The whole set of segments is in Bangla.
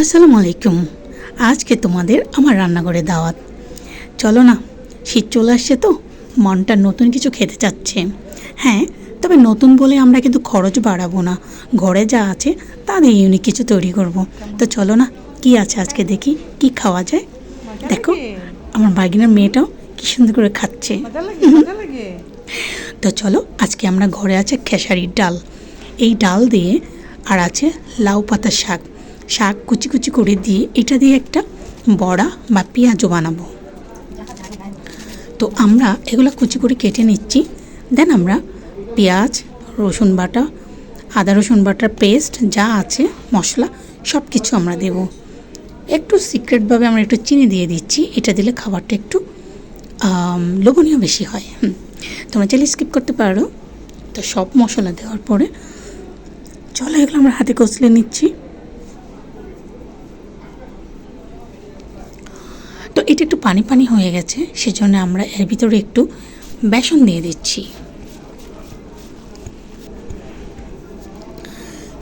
আসসালামু আলাইকুম। আজকে তোমাদের আমার রান্নাঘরে দাওয়াত। চলো না শীত চলে আসছে তো মনটা নতুন কিছু খেতে চাচ্ছে। হ্যাঁ তবে নতুন বলে আমরা কিন্তু খরচ বাড়াবো না। ঘরে যা আছে তা দিয়ে ইউনিক কিছু তৈরি করব। তো চলো না কি আছে আজকে দেখি কি খাওয়া যায়? দেখো আমার বাগিনার মেয়েটাও কি সুন্দর করে খাচ্ছে। তো চলো আজকে আমরা ঘরে আছে খেসারির ডাল। এই ডাল দিয়ে আর আছে লাউ পাতার শাক। শাক কুচি কুচি করে দিয়ে এটা দিয়ে একটা বড়া বা পেঁয়াজও বানাবো। তো আমরা এগুলো কুচি করে কেটে নিচ্ছি। দেন আমরা পেঁয়াজ, রসুন বাটা, আদা রসুন বাটার পেস্ট যা আছে, মশলা সব কিছু আমরা দেব। একটু সিক্রেটভাবে আমরা একটু চিনি দিয়ে দিচ্ছি। এটা দিলে খাবারটা একটু লোভনীয় বেশি হয়। তোমরা চাইলে স্কিপ করতে পারো। তো সব মশলা দেওয়ার পরে চলো এগুলো আমরা হাতে কষলে নিচ্ছি। এটা একটু পানি পানি হয়ে গেছে, সেজন্য আমরা এর ভিতরে একটু বেসন দিয়ে দিচ্ছি।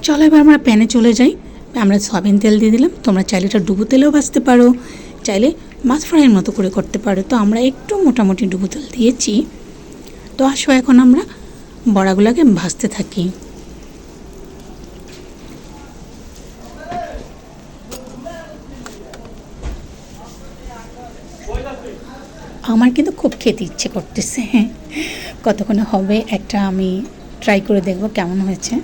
চলো এবার আমরা প্যানে চলে যাই। আমরা সয়াবিন তেল দিয়ে দিলাম, তোমরা চাইলে এটা ডুবো তেলেও ভাজতে পারো, চাইলে মাছ ফ্রাইয়ের মতো করে করতে পারো। তো আমরা একটু মোটামুটি ডুবো তেল দিয়েছি। তো আসো এখন আমরা বড়াগুলোকে ভাজতে থাকি। আমার কিন্তু খুব খেতে ইচ্ছে করতেছে। কতক্ষণে হবে একটা আমি ট্রাই করে দেখব কেমন হয়েছে।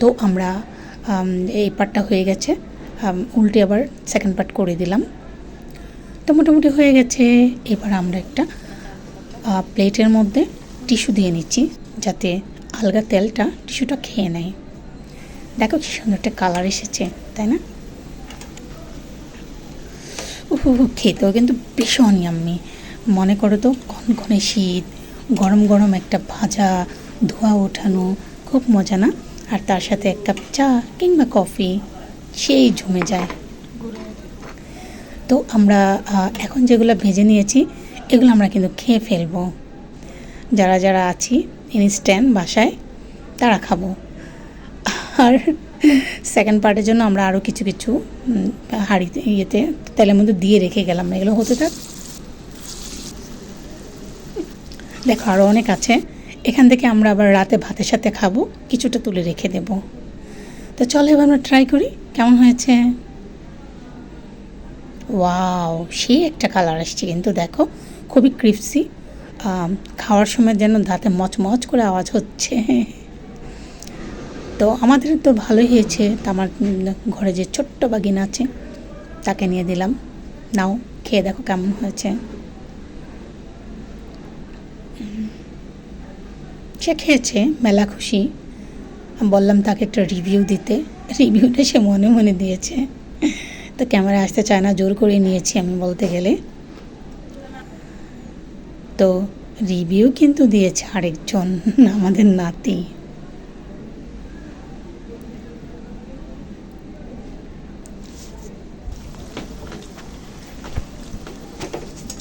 তো আমরা এই পার্টটা হয়ে গেছে। উল্টে আবার সেকেন্ড পার্ট করে দিলাম। তো মোটামুটি হয়ে গেছে। এবার আমরা একটা প্লেটের মধ্যে টিস্যু দিয়ে নিচ্ছি যাতে আলগা তেলটা টিস্যুটা খেয়ে নেয়। দেখো কি সুন্দর একটা কালার এসেছে, তাই না? উহু খেতেও কিন্তু ভীষণ আমি মনে করো তো কনকনে শীত, গরম গরম একটা ভাজা, ধোয়া ওঠানো, খুব মজা না? আর তার সাথে এক কাপ চা কিংবা কফি, সেই জমে যায়। তো আমরা এখন যেগুলো ভেজে নিয়েছি, এগুলো আমরা কিন্তু খেয়ে ফেলব। যারা যারা আছি ইনস্ট্যান্ট বাসায়, তারা খাব। আর সেকেন্ড পার্টের জন্য আমরা আরও কিছু কিছু হাঁড়িতে, ইয়েতে, তেলের মধ্যে দিয়ে রেখে গেলাম। এগুলো হতে থাক। দেখো আরও অনেক আছে। এখান থেকে আমরা আবার রাতে ভাতের সাথে খাব। কিছুটা তুলে রেখে দেব। তো চলো এবার আমরা ট্রাই করি। কেমন হয়েছে? ওয়াও সেই একটা কালার আসছে কিন্তু দেখো, খুবই ক্রিপসি খাওয়ার সময় যেন দাঁতে মচমচ করে আওয়াজ হচ্ছে। তো আমাদের তো ভালোই হয়েছে। আমার ঘরে যে ছোট্ট বাগিন আছে, তাকে নিয়ে দিলাম। নাও, খেয়ে দেখো কেমন হয়েছে। সে খেয়েছে, মেলা খুশি। বললাম, তাকে একটা রিভিউ দিতে। রিভিউটা সে মনে মনে দিয়েছে। তো ক্যামেরা আসতে চায় না, জোর করে নিয়েছি আমি বলতে গেলে। তো রিভিউ কিন্তু দিয়েছে আরেকজন, আমাদের নাতি।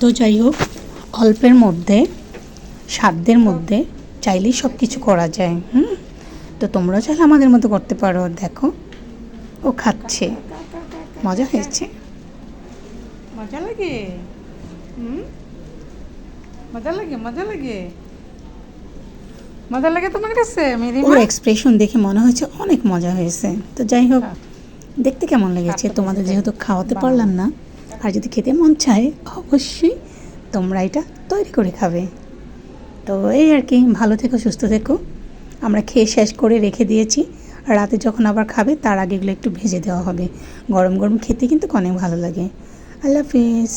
তো যাই হোক অল্পের মধ্যে সাধ্যের মধ্যে চাইলেই সব কিছু করা যায় হুম? তো তোমরা চাইলে আমাদের মতো করতে পারো দেখো। ও খাচ্ছে। মজা হয়েছে। মজা লাগে। হুম? মজা লাগে মজা লাগে। মজা লাগে তোমার কাছে ওর এক্সপ্রেশন দেখে মনে হয়েছে অনেক মজা হয়েছে। তো যাই হোক দেখতে কেমন লেগেছে? তোমাদের যেহেতু খাওয়াতে পারলাম না আর যদি খেতে মন চায়, অবশ্যই তোমরা এটা তৈরি করে খাবে। তো এই আর কি, ভালো থেকো, সুস্থ থেকো। আমরা খেয়ে শেষ করে রেখে দিয়েছি। রাতে যখন আবার খাবে, তার আগে এগুলো একটু ভেজে দেওয়া হবে। গরম গরম খেতে কিন্তু অনেক ভালো লাগে। আল্লাহ হাফিজ।